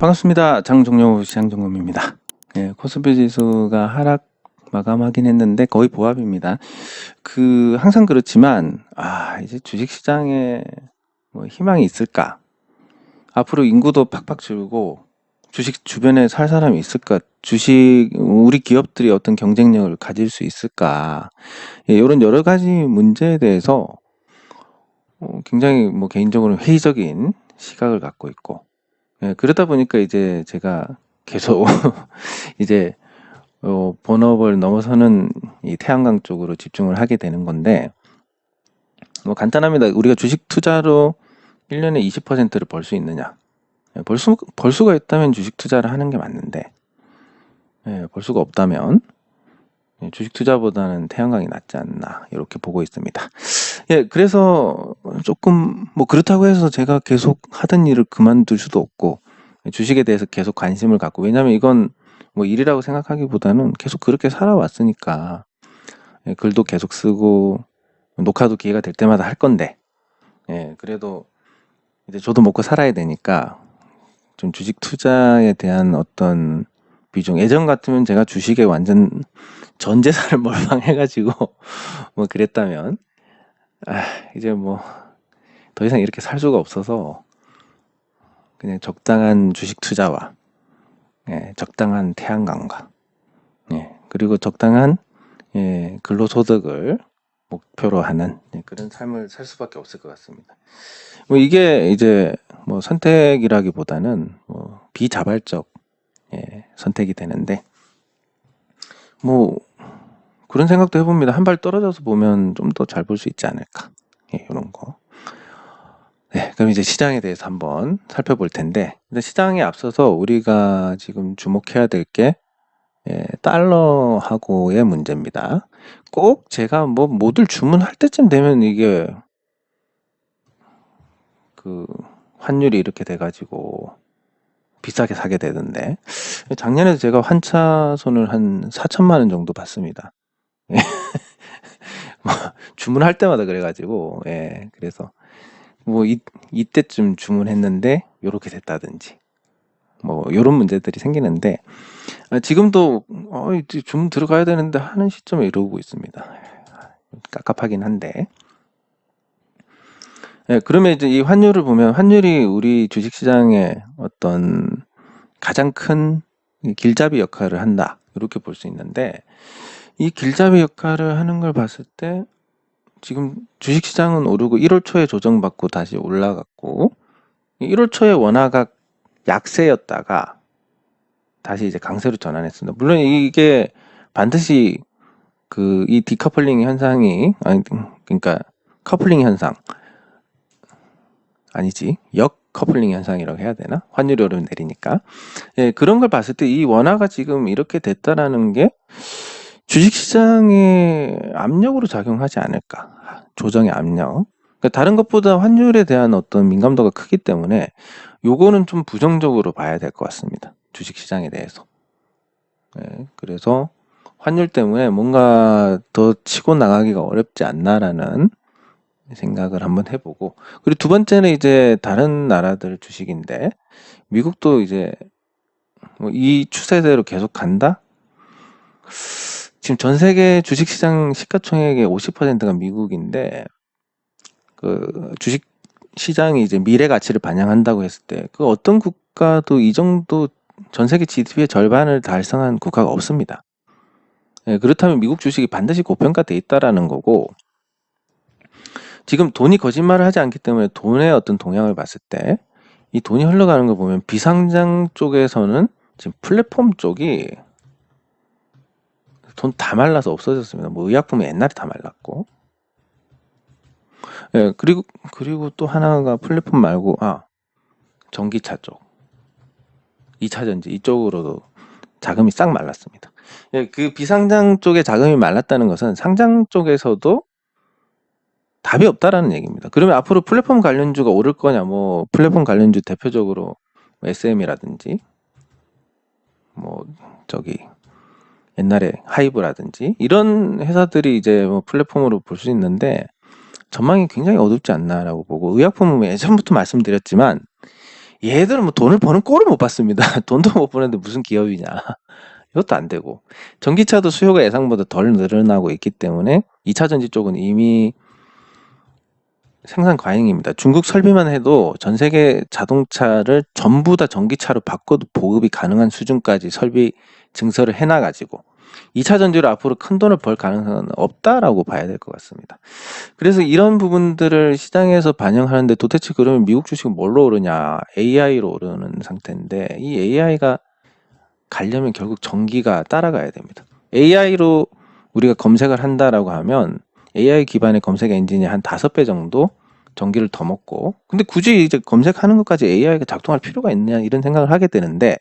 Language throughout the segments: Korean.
반갑습니다. 장종료 시장점검입니다. 예, 코스피 지수가 하락 마감하긴 했는데 거의 보합입니다. 그 항상 그렇지만 아 이제 주식 시장에 뭐 희망이 있을까? 앞으로 인구도 팍팍 줄고 주식 주변에 살 사람이 있을까? 주식 우리 기업들이 어떤 경쟁력을 가질 수 있을까? 예, 이런 여러 가지 문제에 대해서 어, 굉장히 뭐 개인적으로 회의적인 시각을 갖고 있고 예, 그러다 보니까 이제 제가 계속 이제 어, 본업을 넘어서는 이 태양광 쪽으로 집중을 하게 되는 건데 뭐 간단합니다. 우리가 주식 투자로 1년에 20%를 벌 수 있느냐? 예, 벌, 수, 벌 수가 있다면 주식 투자를 하는 게 맞는데 예, 벌 수가 없다면 예, 주식 투자보다는 태양광이 낫지 않나 이렇게 보고 있습니다. 예, 그래서 조금 뭐 그렇다고 해서 제가 계속 하던 일을 그만둘 수도 없고 주식에 대해서 계속 관심을 갖고 왜냐하면 이건 뭐 일이라고 생각하기보다는 계속 그렇게 살아왔으니까 예, 글도 계속 쓰고 녹화도 기회가 될 때마다 할 건데 예, 그래도 이제 저도 먹고 살아야 되니까 좀 주식 투자에 대한 어떤 비중 예전 같으면 제가 주식에 완전 전 재산을 몰빵해가지고 뭐 그랬다면 아, 이제 뭐 더 이상 이렇게 살 수가 없어서 그냥 적당한 주식 투자와 예, 적당한 태양광과 예, 그리고 적당한 예, 근로소득을 목표로 하는 예, 그런 삶을 살 수밖에 없을 것 같습니다. 뭐 이게 이제 뭐 선택이라기보다는 뭐 비자발적 예, 선택이 되는데 뭐 그런 생각도 해봅니다. 한 발 떨어져서 보면 좀 더 잘 볼 수 있지 않을까 예, 이런 거. 네, 그럼 이제 시장에 대해서 한번 살펴볼 텐데, 근데 시장에 앞서서 우리가 지금 주목해야 될 게, 예, 달러하고의 문제입니다. 꼭 제가 뭐 모듈 주문할 때쯤 되면 이게 그 환율이 이렇게 돼가지고 비싸게 사게 되던데, 작년에 제가 환차손을 한 4천만 원 정도 받습니다. 뭐 주문할 때마다 그래가지고, 예, 그래서 뭐 이, 이때쯤 주문했는데 요렇게 됐다든지 뭐 요런 문제들이 생기는데 아, 지금도 어, 이제 주문 들어가야 되는데 하는 시점에 이러고 있습니다. 깝깝하긴 한데 예, 그러면 이제 이 환율을 보면 환율이 우리 주식시장의 어떤 가장 큰 길잡이 역할을 한다 이렇게 볼 수 있는데 이 길잡이 역할을 하는 걸 봤을 때 지금 주식시장은 오르고 1월 초에 조정받고 다시 올라갔고 1월 초에 원화가 약세였다가 다시 이제 강세로 전환했습니다. 물론 이게 반드시 그 이 디커플링 현상이 아니 그러니까 커플링 현상 아니지. 역 커플링 현상이라고 해야 되나? 환율이 오르면 내리니까. 예 그런 걸 봤을 때 이 원화가 지금 이렇게 됐다라는 게 주식시장에 압력으로 작용하지 않을까. 조정의 압력. 그러니까 다른 것보다 환율에 대한 어떤 민감도가 크기 때문에 요거는 좀 부정적으로 봐야 될 것 같습니다. 주식시장에 대해서. 네, 그래서 환율 때문에 뭔가 더 치고 나가기가 어렵지 않나라는 생각을 한번 해보고 그리고 두 번째는 이제 다른 나라들 주식인데 미국도 이제 뭐 이 추세대로 계속 간다? 지금 전 세계 주식시장 시가총액의 50%가 미국인데 그 주식 시장이 이제 미래 가치를 반영한다고 했을 때 그 어떤 국가도 이 정도 전 세계 GDP의 절반을 달성한 국가가 없습니다. 예, 그렇다면 미국 주식이 반드시 고평가돼 있다라는 거고 지금 돈이 거짓말을 하지 않기 때문에 돈의 어떤 동향을 봤을 때 이 돈이 흘러가는 걸 보면 비상장 쪽에서는 지금 플랫폼 쪽이 돈 다 말라서 없어졌습니다. 뭐 의약품은 옛날에 다 말랐고. 예, 그리고 그리고 또 하나가 플랫폼 말고 아 전기차 쪽, 2차 전지 이쪽으로도 자금이 싹 말랐습니다. 예, 그 비상장 쪽에 자금이 말랐다는 것은 상장 쪽에서도 답이 없다라는 얘기입니다. 그러면 앞으로 플랫폼 관련주가 오를 거냐? 뭐 플랫폼 관련주 대표적으로 SM이라든지 뭐 저기 옛날에 하이브라든지 이런 회사들이 이제 뭐 플랫폼으로 볼 수 있는데 전망이 굉장히 어둡지 않나라고 보고 의약품은 예전부터 말씀드렸지만 얘들은 뭐 돈을 버는 꼴을 못 봤습니다. 돈도 못 버는데 무슨 기업이냐. 이것도 안 되고. 전기차도 수요가 예상보다 덜 늘어나고 있기 때문에 2차 전지 쪽은 이미 생산 과잉입니다. 중국 설비만 해도 전 세계 자동차를 전부 다 전기차로 바꿔도 보급이 가능한 수준까지 설비 증설을 해놔가지고 2차 전지로 앞으로 큰 돈을 벌 가능성은 없다라고 봐야 될 것 같습니다. 그래서 이런 부분들을 시장에서 반영하는데 도대체 그러면 미국 주식은 뭘로 오르냐? AI로 오르는 상태인데 이 AI가 가려면 결국 전기가 따라가야 됩니다. AI로 우리가 검색을 한다라고 하면 AI 기반의 검색 엔진이 한 다섯 배 정도 전기를 더 먹고 근데 굳이 이제 검색하는 것까지 AI가 작동할 필요가 있느냐 이런 생각을 하게 되는데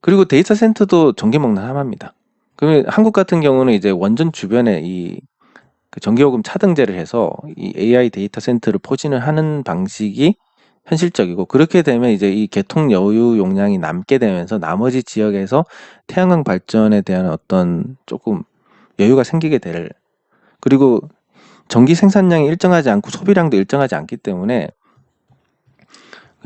그리고 데이터 센터도 전기 먹는 하나입니다. 그러면 한국 같은 경우는 이제 원전 주변에 이 그 전기요금 차등제를 해서 이 AI 데이터 센터를 포진을 하는 방식이 현실적이고 그렇게 되면 이제 이 개통 여유 용량이 남게 되면서 나머지 지역에서 태양광 발전에 대한 어떤 조금 여유가 생기게 될 그리고 전기 생산량이 일정하지 않고 소비량도 일정하지 않기 때문에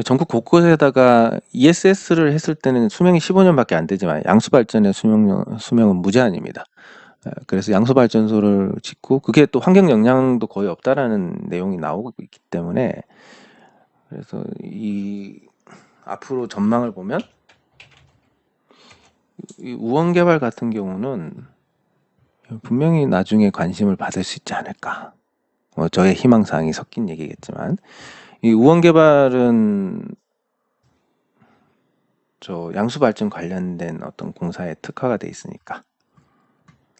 전국 곳곳에다가 ESS를 했을 때는 수명이 15년밖에 안 되지만 양수 발전의 수명 수명은 무제한입니다. 에, 그래서 양수 발전소를 짓고 그게 또 환경 영향도 거의 없다라는 내용이 나오고 있기 때문에 그래서 이 앞으로 전망을 보면 이 우원 개발 같은 경우는 분명히 나중에 관심을 받을 수 있지 않을까. 뭐 저의 희망사항이 섞인 얘기겠지만 이 우원 개발은 저 양수 발전 관련된 어떤 공사에 특화가 돼 있으니까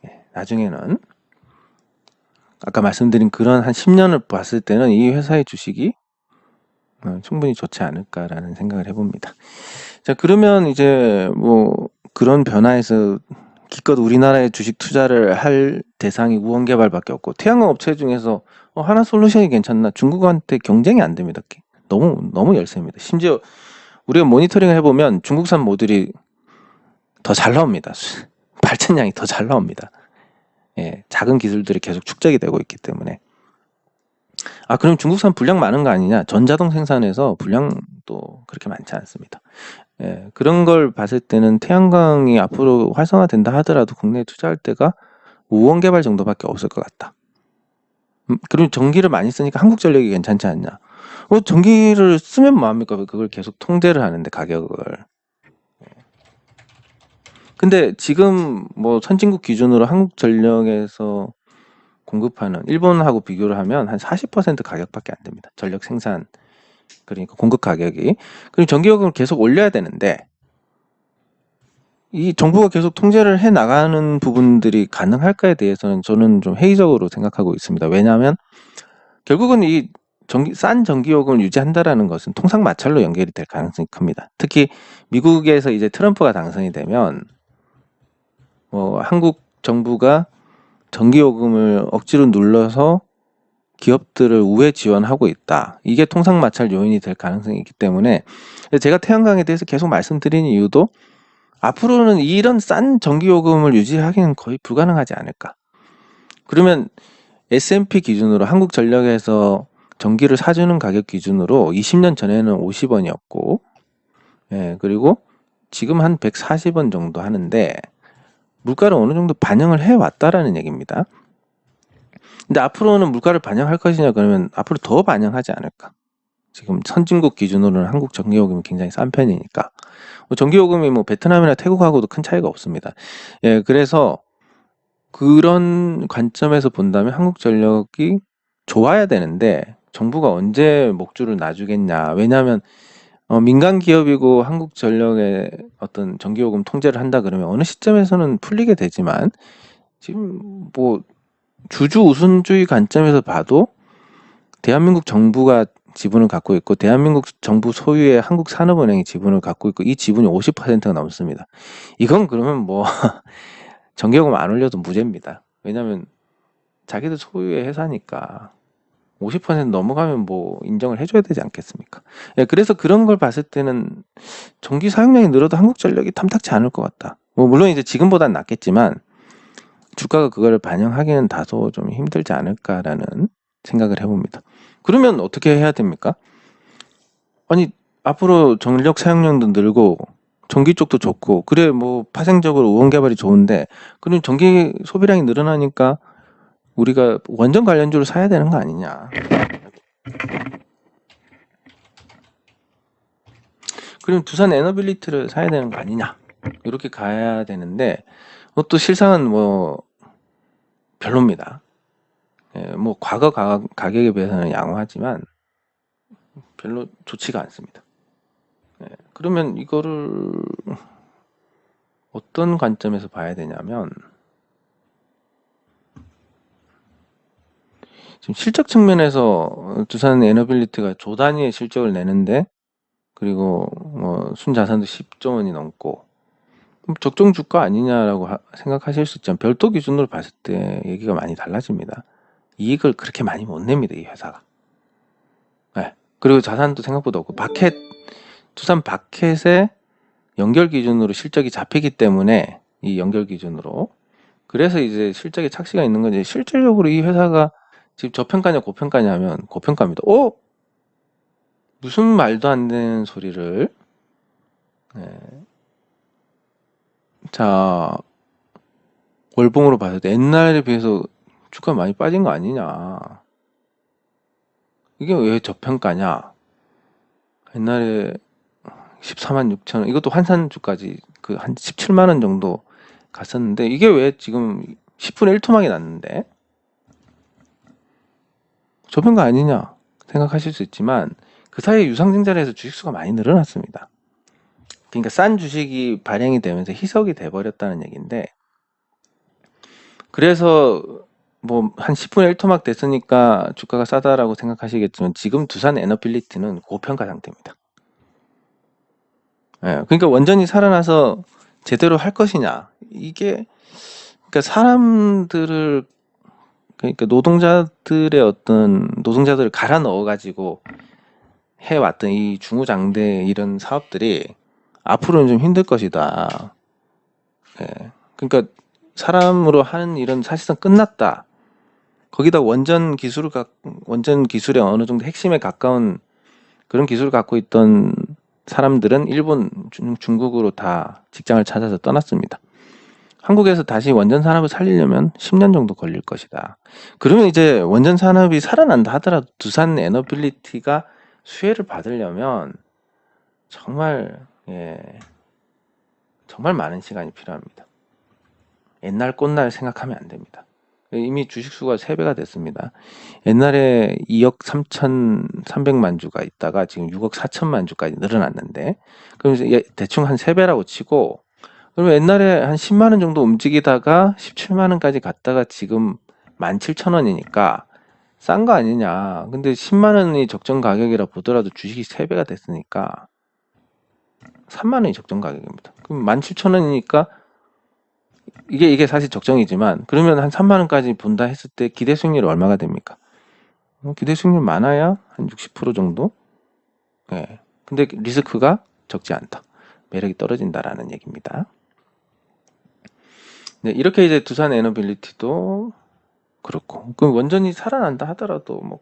예, 나중에는 아까 말씀드린 그런 한 10년을 봤을 때는 이 회사의 주식이 어, 충분히 좋지 않을까라는 생각을 해봅니다. 자, 그러면 이제 뭐 그런 변화에서 기껏 우리나라에 주식 투자를 할 대상이 우원 개발밖에 없고 태양광 업체 중에서 어, 하나 솔루션이 괜찮나 중국한테 경쟁이 안 됩니다. 너무 너무 열세입니다. 심지어 우리가 모니터링을 해보면 중국산 모듈이 더 잘 나옵니다. 발전량이 더 잘 나옵니다. 예, 작은 기술들이 계속 축적이 되고 있기 때문에. 아, 그럼 중국산 분량 많은 거 아니냐? 전자동 생산에서 분량도 그렇게 많지 않습니다. 예, 그런 걸 봤을 때는 태양광이 앞으로 활성화된다 하더라도 국내에 투자할 때가 우원 개발 정도밖에 없을 것 같다. 음, 그리고 전기를 많이 쓰니까 한국전력이 괜찮지 않냐? 어, 전기를 쓰면 뭐합니까? 왜 그걸 계속 통제를 하는데 가격을. 근데 지금 뭐 선진국 기준으로 한국전력에서 공급하는 일본하고 비교를 하면 한 40% 가격밖에 안 됩니다. 전력 생산 그러니까 공급 가격이 그리고 전기요금을 계속 올려야 되는데 이 정부가 계속 통제를 해 나가는 부분들이 가능할까에 대해서는 저는 좀 회의적으로 생각하고 있습니다. 왜냐하면 결국은 이 전기, 싼 전기요금을 유지한다라는 것은 통상 마찰로 연결이 될 가능성이 큽니다. 특히 미국에서 이제 트럼프가 당선이 되면 뭐 한국 정부가 전기요금을 억지로 눌러서 기업들을 우회 지원하고 있다. 이게 통상 마찰 요인이 될 가능성이 있기 때문에 제가 태양광에 대해서 계속 말씀드린 이유도 앞으로는 이런 싼 전기요금을 유지하기는 거의 불가능하지 않을까. 그러면 S&P 기준으로 한국전력에서 전기를 사주는 가격 기준으로 20년 전에는 50원이었고, 예, 그리고 지금 한 140원 정도 하는데, 물가를 어느 정도 반영을 해 왔다라는 얘기입니다. 근데 앞으로는 물가를 반영할 것이냐 그러면 앞으로 더 반영하지 않을까. 지금 선진국 기준으로는 한국 전기요금이 굉장히 싼 편이니까. 뭐 전기요금이 뭐 베트남이나 태국하고도 큰 차이가 없습니다. 예, 그래서 그런 관점에서 본다면 한국전력이 좋아야 되는데 정부가 언제 목줄을 놔주겠냐. 왜냐하면 어, 민간 기업이고 한국전력의 어떤 전기요금 통제를 한다 그러면 어느 시점에서는 풀리게 되지만 지금 뭐 주주 우선주의 관점에서 봐도 대한민국 정부가 지분을 갖고 있고 대한민국 정부 소유의 한국산업은행이 지분을 갖고 있고 이 지분이 50%가 넘습니다. 이건 그러면 뭐 전기요금 안 올려도 무죄입니다. 왜냐하면 자기들 소유의 회사니까 50% 넘어가면 뭐 인정을 해줘야 되지 않겠습니까? 예, 그래서 그런 걸 봤을 때는 전기 사용량이 늘어도 한국전력이 탐탁지 않을 것 같다. 뭐 물론 이제 지금보단 낫겠지만 주가가 그걸 반영하기는 다소 좀 힘들지 않을까라는 생각을 해봅니다. 그러면 어떻게 해야 됩니까? 아니 앞으로 전력 사용량도 늘고 전기 쪽도 좋고 그래 뭐 파생적으로 우원 개발이 좋은데 그럼 전기 소비량이 늘어나니까 우리가 원전 관련주를 사야 되는 거 아니냐. 그럼 두산 에너빌리티를 사야 되는 거 아니냐. 이렇게 가야 되는데 그것도 실상은 뭐 별로입니다. 예, 뭐 과거 가, 가격에 비해서는 양호하지만 별로 좋지가 않습니다. 예, 그러면 이거를 어떤 관점에서 봐야 되냐면 지금 실적 측면에서 두산 에너빌리티가 조 단위의 실적을 내는데 그리고 뭐 순자산도 10조 원이 넘고 적정 주가 아니냐라고 하- 생각하실 수 있지만 별도 기준으로 봤을 때 얘기가 많이 달라집니다. 이익을 그렇게 많이 못 냅니다, 이 회사가. 네. 그리고 자산도 생각보다 없고 바켓 두산 바켓의 연결 기준으로 실적이 잡히기 때문에 이 연결 기준으로 그래서 이제 실적에 착시가 있는 건지 실질적으로 이 회사가 지금 저평가냐 고평가냐 하면 고평가입니다. 어? 무슨 말도 안 되는 소리를 네. 자 월봉으로 봤을 때 옛날에 비해서 주가 많이 빠진 거 아니냐. 이게 왜 저평가냐. 옛날에 14만 6천 원 이것도 환산주까지 그 한 17만 원 정도 갔었는데 이게 왜 지금 10분의 1토막이 났는데? 저평가 아니냐 생각하실 수 있지만 그 사이에 유상증자를 해서 주식수가 많이 늘어났습니다. 그러니까 싼 주식이 발행이 되면서 희석이 돼버렸다는 얘기인데 그래서 뭐 한 10분의 1 토막 됐으니까 주가가 싸다라고 생각하시겠지만 지금 두산 에너빌리티는 고평가 상태입니다. 예, 그러니까 원전이 살아나서 제대로 할 것이냐 이게 그러니까 사람들을 그러니까 노동자들의 어떤 노동자들을 갈아 넣어 가지고 해 왔던 이 중우장대 이런 사업들이 앞으로는 좀 힘들 것이다. 예, 그러니까 사람으로 하는 일은 사실상 끝났다. 거기다 원전 기술을 갖, 원전 기술의 어느 정도 핵심에 가까운 그런 기술을 갖고 있던 사람들은 일본, 중, 중국으로 다 직장을 찾아서 떠났습니다. 한국에서 다시 원전 산업을 살리려면 10년 정도 걸릴 것이다. 그러면 이제 원전 산업이 살아난다 하더라도 두산 에너빌리티가 수혜를 받으려면 정말 예, 정말 많은 시간이 필요합니다. 옛날 꽃날 생각하면 안 됩니다. 이미 주식수가 3배가 됐습니다. 옛날에 2억 3천 3백만 주가 있다가 지금 6억 4천만 주까지 늘어났는데 그럼 이제 대충 한 3배라고 치고 그러면 옛날에 한 10만 원 정도 움직이다가 17만 원까지 갔다가 지금 17,000원이니까 싼 거 아니냐. 근데 10만 원이 적정 가격이라 보더라도 주식이 3배가 됐으니까 3만 원이 적정 가격입니다. 그럼 17,000원이니까 이게 이게 사실 적정이지만 그러면 한 3만 원까지 본다 했을 때 기대 수익률이 얼마가 됩니까? 어, 기대 수익률 많아야 한 60% 정도? 예. 근데 리스크가 적지 않다. 매력이 떨어진다라는 얘기입니다. 네, 이렇게 이제 두산 에너빌리티도 그렇고 그 원전이 살아난다 하더라도 뭐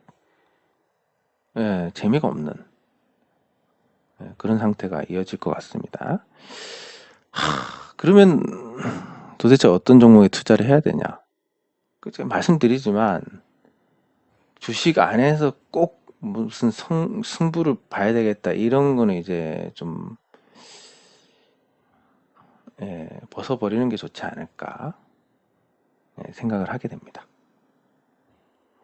예, 재미가 없는 예, 그런 상태가 이어질 것 같습니다. 하, 그러면 도대체 어떤 종목에 투자를 해야 되냐? 그 제가 말씀드리지만 주식 안에서 꼭 무슨 성, 승부를 봐야 되겠다 이런 거는 이제 좀 예, 벗어버리는 게 좋지 않을까 예, 생각을 하게 됩니다.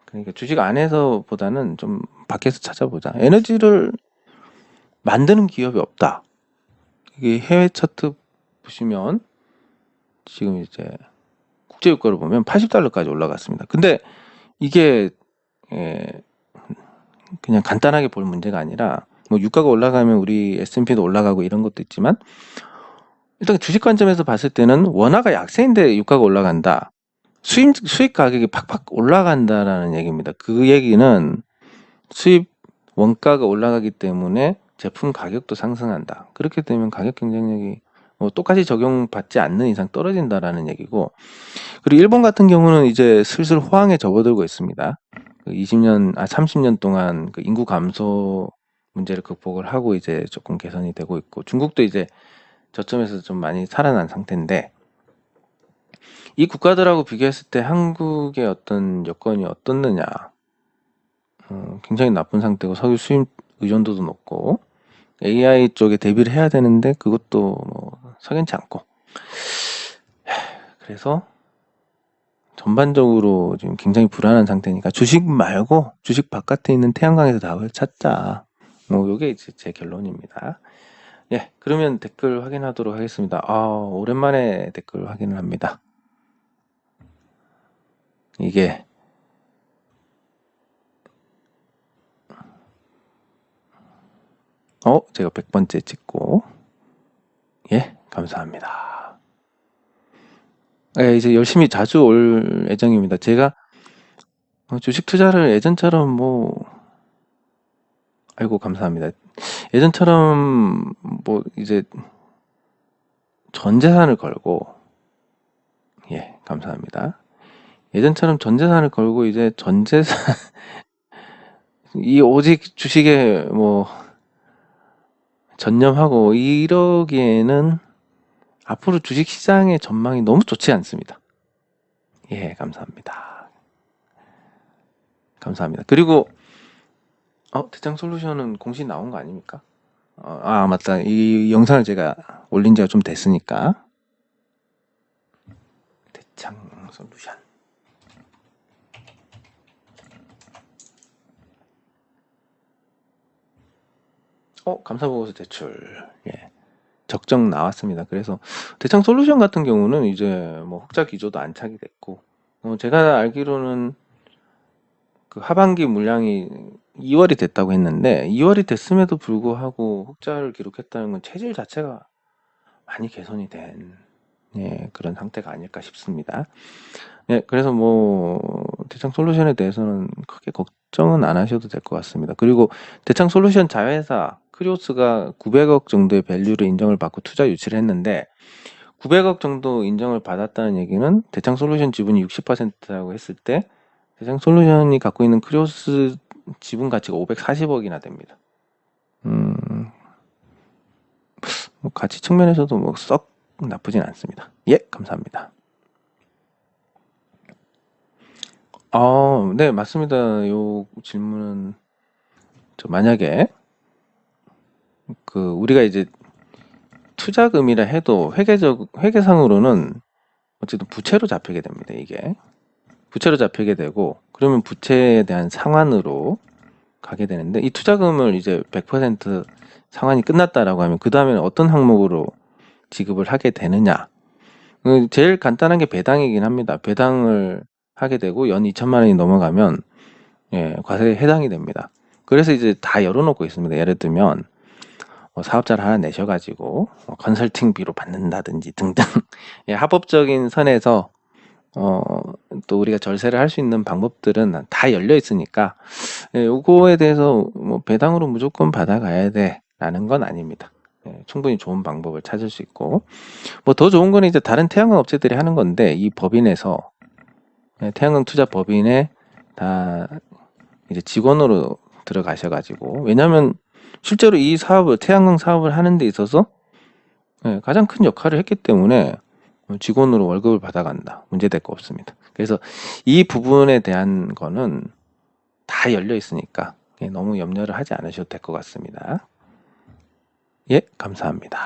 그러니까 주식 안에서보다는 좀 밖에서 찾아보자. 에너지를 만드는 기업이 없다. 이게 해외 차트 보시면 지금 이제 국제 유가를 보면 80달러까지 올라갔습니다. 근데 이게 예, 그냥 간단하게 볼 문제가 아니라 뭐 유가가 올라가면 우리 S&P도 올라가고 이런 것도 있지만 일단 주식 관점에서 봤을 때는 원화가 약세인데 유가가 올라간다. 수입 수입 가격이 팍팍 올라간다라는 얘기입니다. 그 얘기는 수입 원가가 올라가기 때문에 제품 가격도 상승한다. 그렇게 되면 가격 경쟁력이 뭐 똑같이 적용받지 않는 이상 떨어진다라는 얘기고 그리고 일본 같은 경우는 이제 슬슬 호황에 접어들고 있습니다. 그 20년 아 30년 동안 그 인구 감소 문제를 극복을 하고 이제 조금 개선이 되고 있고 중국도 이제 저점에서 좀 많이 살아난 상태인데 이 국가들하고 비교했을 때 한국의 어떤 여건이 어떻느냐 어, 굉장히 나쁜 상태고 석유 수입 의존도도 높고 AI 쪽에 대비를 해야 되는데 그것도 뭐 석연치 않고 그래서 전반적으로 지금 굉장히 불안한 상태니까 주식 말고 주식 바깥에 있는 태양광에서 답을 찾자. 뭐 요게 이제 제 결론입니다. 예, 그러면 댓글 확인하도록 하겠습니다. 아, 오랜만에 댓글 확인을 합니다. 이게 어, 제가 100번째 찍고 예, 감사합니다. 예, 이제 열심히 자주 올 예정입니다. 제가 어, 주식 투자를 예전처럼 뭐 아이고 감사합니다. 예전처럼 뭐 이제 전 재산을 걸고 예, 감사합니다. 예전처럼 전 재산을 걸고 이제 전 재산 이 오직 주식에 뭐 전념하고 이러기에는 앞으로 주식 시장의 전망이 너무 좋지 않습니다. 예, 감사합니다. 감사합니다. 그리고 어, 대창 솔루션은 공시 나온 거 아닙니까? 어, 아, 맞다. 이 영상을 제가 올린 지가 좀 됐으니까. 대창 솔루션. 어, 감사보고서 대출. 예. 적정 나왔습니다. 그래서 대창 솔루션 같은 경우는 이제 뭐 흑자 기조도 안착이 됐고, 어, 제가 알기로는 그 하반기 물량이 2월이 됐다고 했는데 2월이 됐음에도 불구하고 흑자를 기록했다는 건 체질 자체가 많이 개선이 된 예, 그런 상태가 아닐까 싶습니다. 예, 그래서 뭐 대창 솔루션에 대해서는 크게 걱정은 안 하셔도 될 것 같습니다. 그리고 대창 솔루션 자회사 크리오스가 900억 정도의 밸류를 인정을 받고 투자 유치를 했는데 900억 정도 인정을 받았다는 얘기는 대창 솔루션 지분이 60%라고 했을 때 대창 솔루션이 갖고 있는 크리오스 지분 가치가 540억이나 됩니다. 음, 뭐 가치 측면에서도 뭐 썩 나쁘진 않습니다. 예, 감사합니다. 아, 네, 맞습니다. 요 질문은 저 만약에 그 우리가 이제 투자금이라 해도 회계적 회계상으로는 어쨌든 부채로 잡히게 됩니다. 이게 부채로 잡히게 되고 그러면 부채에 대한 상환으로 가게 되는데 이 투자금을 이제 100% 상환이 끝났다라고 하면 그 다음에는 어떤 항목으로 지급을 하게 되느냐? 그 제일 간단한 게 배당이긴 합니다. 배당을 하게 되고 연 2천만 원이 넘어가면 예, 과세에 해당이 됩니다. 그래서 이제 다 열어놓고 있습니다. 예를 들면 뭐 사업자를 하나 내셔가지고 뭐 컨설팅비로 받는다든지 등등 예, 합법적인 선에서 어, 또 우리가 절세를 할 수 있는 방법들은 다 열려 있으니까 예, 요거에 대해서 뭐 배당으로 무조건 받아가야 돼라는 건 아닙니다. 예, 충분히 좋은 방법을 찾을 수 있고 뭐 더 좋은 거는 이제 다른 태양광 업체들이 하는 건데 이 법인에서 예, 태양광 투자 법인에 다 이제 직원으로 들어가셔가지고 왜냐하면 실제로 이 사업을 태양광 사업을 하는 데 있어서 예, 가장 큰 역할을 했기 때문에 직원으로 월급을 받아간다 문제될 거 없습니다. 그래서 이 부분에 대한 거는 다 열려 있으니까 예, 너무 염려를 하지 않으셔도 될 것 같습니다. 예, 감사합니다.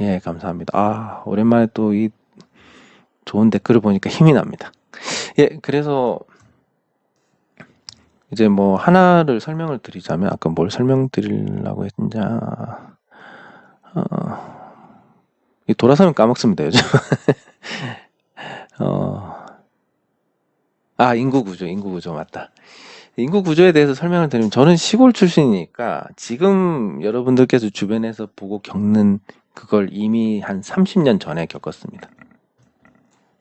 예, 감사합니다. 아, 오랜만에 또 이 좋은 댓글을 보니까 힘이 납니다. 예, 그래서 이제 뭐 하나를 설명을 드리자면 아까 뭘 설명드리려고 했냐. 어, 이 돌아서면 까먹습니다 요즘. 어, 아 인구 구조 인구 구조 맞다. 인구 구조에 대해서 설명을 드리면 저는 시골 출신이니까 지금 여러분들께서 주변에서 보고 겪는 그걸 이미 한 30년 전에 겪었습니다.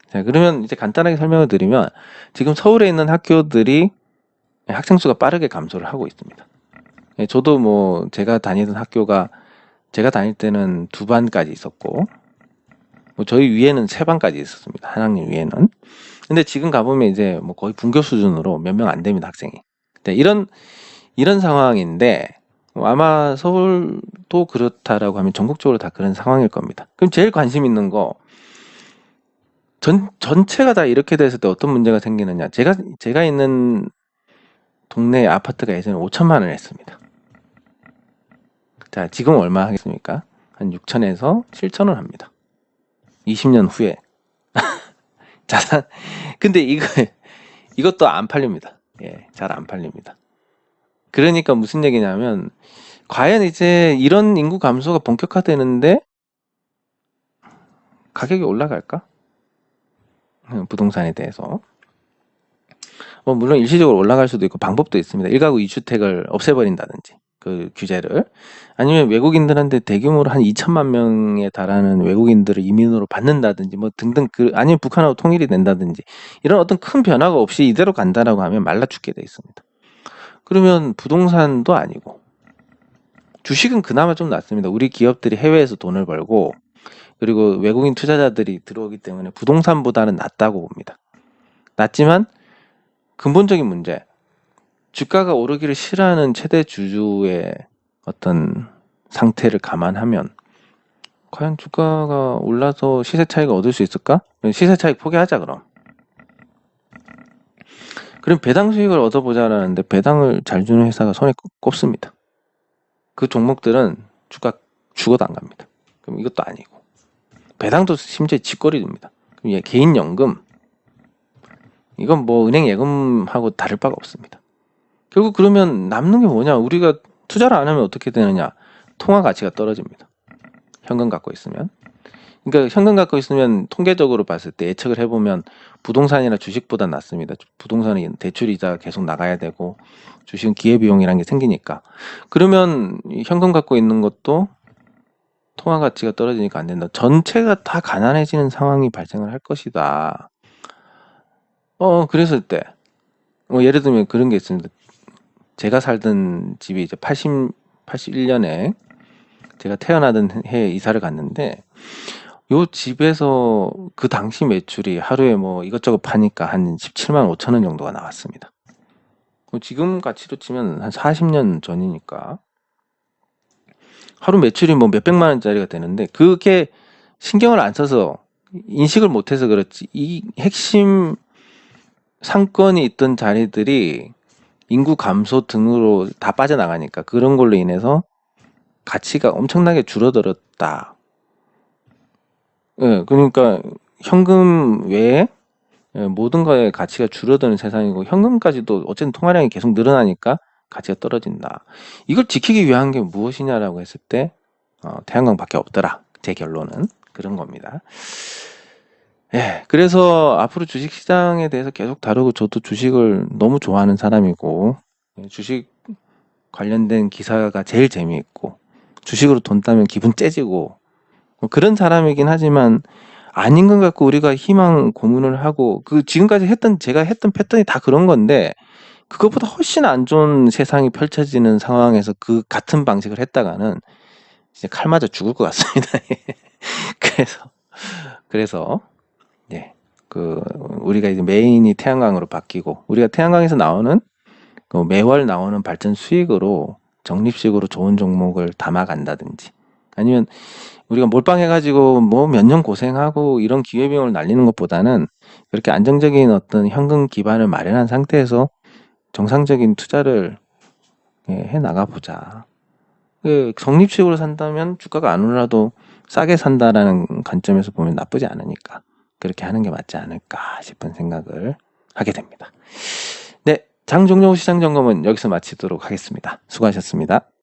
자, 그러면 이제 간단하게 설명을 드리면 지금 서울에 있는 학교들이 학생 수가 빠르게 감소를 하고 있습니다. 예, 저도 뭐 제가 다니던 학교가 제가 다닐 때는 두 반까지 있었고 뭐 저희 위에는 세 반까지 있었습니다. 한 학년 위에는. 근데 지금 가보면 이제 뭐 거의 분교 수준으로 몇 명 안 됩니다 학생이. 네, 이런 이런 상황인데 아마 서울도 그렇다라고 하면 전국적으로 다 그런 상황일 겁니다. 그럼 제일 관심 있는 거 전, 전체가 다 이렇게 됐을 때 어떤 문제가 생기느냐. 제가, 제가 있는 동네 아파트가 예전에 5천만 원을 했습니다. 자, 지금 얼마 하겠습니까? 한 6천에서 7천 원 합니다. 20년 후에. 자산, 근데 이거, 이것도 안 팔립니다. 예, 잘 안 팔립니다. 그러니까 무슨 얘기냐면, 과연 이제 이런 인구 감소가 본격화되는데, 가격이 올라갈까? 음, 부동산에 대해서. 뭐 물론 일시적으로 올라갈 수도 있고 방법도 있습니다. 1가구 2주택을 없애버린다든지 그 규제를 아니면 외국인들한테 대규모로 한 2천만 명에 달하는 외국인들을 이민으로 받는다든지 뭐 등등 그 아니면 북한하고 통일이 된다든지 이런 어떤 큰 변화가 없이 이대로 간다라고 하면 말라 죽게 돼 있습니다. 그러면 부동산도 아니고 주식은 그나마 좀 낫습니다. 우리 기업들이 해외에서 돈을 벌고 그리고 외국인 투자자들이 들어오기 때문에 부동산보다는 낫다고 봅니다. 낫지만 근본적인 문제, 주가가 오르기를 싫어하는 최대 주주의 어떤 상태를 감안하면 과연 주가가 올라서 시세 차익을 얻을 수 있을까? 시세 차익 포기하자 그럼. 그럼 배당 수익을 얻어보자라는데 배당을 잘 주는 회사가 손에 꼽습니다. 그 종목들은 주가 죽어도 안 갑니다. 그럼 이것도 아니고. 배당도 심지어 직거래됩니다. 그럼 얘 개인 연금 이건 뭐 은행 예금하고 다를 바가 없습니다. 결국 그러면 남는 게 뭐냐? 우리가 투자를 안 하면 어떻게 되느냐? 통화 가치가 떨어집니다. 현금 갖고 있으면. 그러니까 현금 갖고 있으면 통계적으로 봤을 때 예측을 해보면 부동산이나 주식보다 낫습니다. 부동산은 대출 이자 계속 나가야 되고 주식은 기회비용이라는 게 생기니까. 그러면 이 현금 갖고 있는 것도 통화 가치가 떨어지니까 안 된다. 전체가 다 가난해지는 상황이 발생을 할 것이다. 어, 그랬을 때, 뭐 예를 들면 그런 게 있습니다. 제가 살던 집이 이제 80, 81년에 제가 태어나던 해에 이사를 갔는데, 요 집에서 그 당시 매출이 하루에 뭐 이것저것 파니까 한 17만 5천 원 정도가 나왔습니다. 뭐 지금 가치로 치면 한 40년 전이니까 하루 매출이 뭐 몇백만 원짜리가 되는데 그게 신경을 안 써서 인식을 못해서 그렇지 이 핵심 상권이 있던 자리들이 인구 감소 등으로 다 빠져나가니까 그런 걸로 인해서 가치가 엄청나게 줄어들었다. 예, 그러니까 현금 외에 예, 모든 거의 가치가 줄어드는 세상이고 현금까지도 어쨌든 통화량이 계속 늘어나니까 가치가 떨어진다. 이걸 지키기 위한 게 무엇이냐라고 했을 때 어, 태양광밖에 없더라. 제 결론은 그런 겁니다. 예, 그래서 앞으로 주식 시장에 대해서 계속 다루고 저도 주식을 너무 좋아하는 사람이고 예, 주식 관련된 기사가 제일 재미있고 주식으로 돈 따면 기분 째지고 뭐 그런 사람이긴 하지만 아닌 것 같고 우리가 희망 고문을 하고 그 지금까지 했던 제가 했던 패턴이 다 그런 건데 그것보다 훨씬 안 좋은 세상이 펼쳐지는 상황에서 그 같은 방식을 했다가는 이제 칼 맞아 죽을 것 같습니다. 그래서 그래서 예, 그 우리가 이제 메인이 태양광으로 바뀌고 우리가 태양광에서 나오는 그 매월 나오는 발전 수익으로 적립식으로 좋은 종목을 담아간다든지 아니면 우리가 몰빵해가지고 뭐 몇 년 고생하고 이런 기회비용을 날리는 것보다는 그렇게 안정적인 어떤 현금 기반을 마련한 상태에서 정상적인 투자를 예, 해 나가 보자. 그 적립식으로 산다면 주가가 안 올라도 싸게 산다라는 관점에서 보면 나쁘지 않으니까 그렇게 하는 게 맞지 않을까 싶은 생각을 하게 됩니다. 네, 장 종료 시장 점검은 여기서 마치도록 하겠습니다. 수고하셨습니다.